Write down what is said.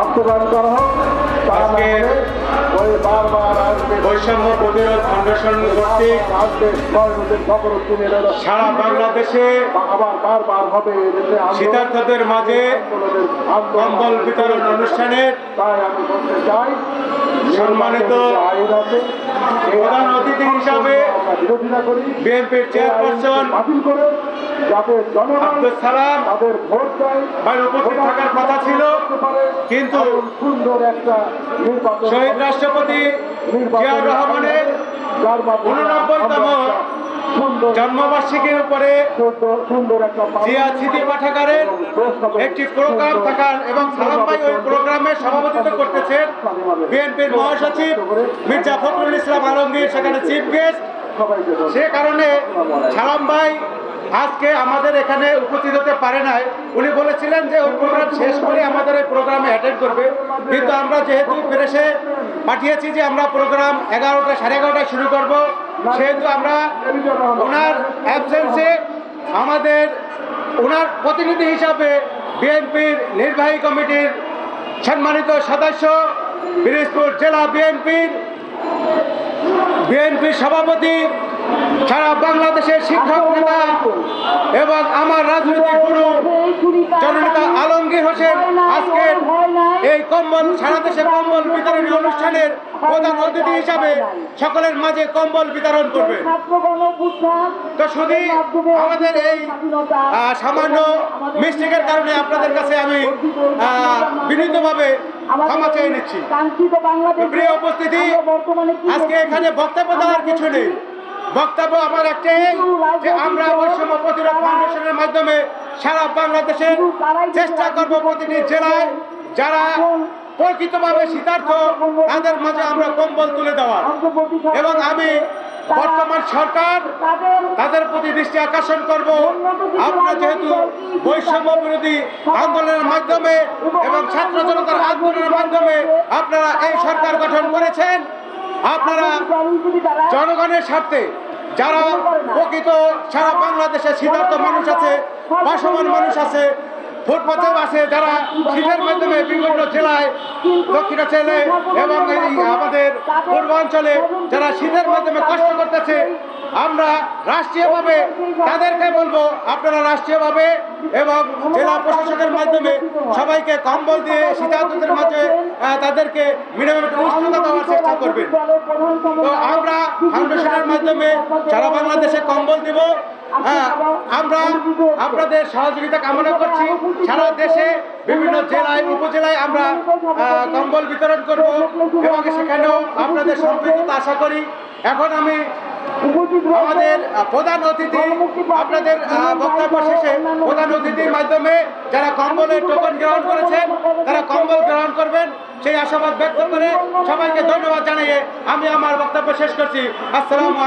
বাস্তবায়ন করা হোক আজকে বৈষম্য প্রতিরোধ ফাউন্ডেশন কর্তৃক সারা বাংলাদেশে আবার বারবার হবে শীতার্থদের মাঝে কম্বল বিতরণ অনুষ্ঠানের তাই আমি বলতে চাই সম্মানিত প্রধান অতিথি হিসাবে বিএনপির চেয়ারপারসন করে জনগণ সালাম তাদের ভোট দেয়। উপস্থিত থাকার কথা ছিল কিন্তু সুন্দর একটা নির্বাচন শহীদ রাষ্ট্রপতি জিয়াউর রহমানের সুন্দর জন্মবার্ষিকীর উপরে সুন্দর সুন্দর একটা জিয়া স্মৃতি পাঠাগারের একটি প্রোগ্রাম থাকার এবং সালাম ভাই ওই প্রোগ্রামে সভাপতিত্ব করতেছেন বিএনপির মহাসচিব মির্জা ফখরুল ইসলাম আলমগীর সেখানে চিফ গেস্ট। সে কারণে সালাম ভাই আজকে আমাদের এখানে উপস্থিত হতে পারে নাই। উনি বলেছিলেন যে ওই প্রোগ্রাম শেষ করে আমাদের এই প্রোগ্রামে অ্যাটেন্ড করবে। কিন্তু আমরা যেহেতু প্রেসে পাঠিয়েছি যে আমরা প্রোগ্রাম এগারোটা, সাড়ে এগারোটায় শুরু করব, সেহেতু আমরা ওনার অ্যাবসেন্সে আমাদের ওনার প্রতিনিধি হিসাবে বিএনপির নির্বাহী কমিটির সম্মানিত সদস্য পিরিজপুর জেলা বিএনপির বিএনপির সভাপতি সারা বাংলাদেশের শিক্ষক নেতা এবং আমার রাজনৈতিক গুরু জননেতা আলমগীর হোসেন আজকের এই কম্বল সারা দেশে কম্বল বিতরণী অনুষ্ঠানের প্রধান অতিথি হিসাবে সকলের মাঝে কম্বল বিতরণ করবে। তো শুধু আমাদের এই সামান্য মিস্টেকের কারণে আপনাদের কাছে আমি বিনীতভাবে ক্ষমা চেয়ে নিচ্ছি। প্রিয় উপস্থিতি আজকে এখানে বক্তব্য দেওয়ার কিছু নেই। বক্তব্য আমার একটাই যে আমরা বৈষম্য প্রতিরোধ ফাউন্ডেশনের মাধ্যমে সারা বাংলাদেশে চেষ্টা করব প্রতিটি জেলায় যারা প্রকৃতভাবে শীতার্থ তাদের মাঝে আমরা কম্বল তুলে দেওয়ার এবং আমি বর্তমান সরকার, তাদের প্রতি দৃষ্টি আকর্ষণ করব। আমরা যেহেতু বৈষম্য বিরোধী আন্দোলনের মাধ্যমে এবং ছাত্র জনতার আন্দোলনের মাধ্যমে আপনারা এই সরকার গঠন করেছেন আপনারা জনগণের স্বার্থে যারা প্রকৃত সারা বাংলাদেশে শীতার্থ মানুষ আছে বাসমান মানুষ আছে ফুটপাথে আছে যারা শীতের মাধ্যমে বিভিন্ন জেলায় দক্ষিণাঞ্চলে এবং আমাদের পূর্বাঞ্চলে যারা শীতের মাধ্যমে কষ্ট করতেছে, আমরা রাষ্ট্রীয়ভাবে তাদেরকে বলব, আপনারা রাষ্ট্রীয়ভাবে এবং জেলা প্রশাসনের মাধ্যমে সবাইকে কম্বল দিয়ে শীতার্থদের মাঝে তাদেরকে মিনিমাম উষ্ণতা দেওয়ার চেষ্টা করবেন। তো আমরা ফাউন্ডেশনের মাধ্যমে সারা বাংলাদেশে কম্বল দিব আমরা আপনাদের সহযোগিতা কামনা করছি। সারা দেশে বিভিন্ন জেলায়, উপজেলায় আমরা কম্বল বিতরণ করব এবং সেখানেও আপনাদের সম্পৃক্ততা আশা করি। এখন আমি আমাদের প্রধান অতিথি, আপনাদের বক্তব্য শেষে প্রধান অতিথির মাধ্যমে যারা কম্বলের টোকন গ্রহণ করেছেন, তারা কম্বল গ্রহণ করবেন। সেই আশাবাদ ব্যক্ত করে সবাইকে ধন্যবাদ জানিয়ে আমি আমার বক্তব্য শেষ করছি। আসসালামু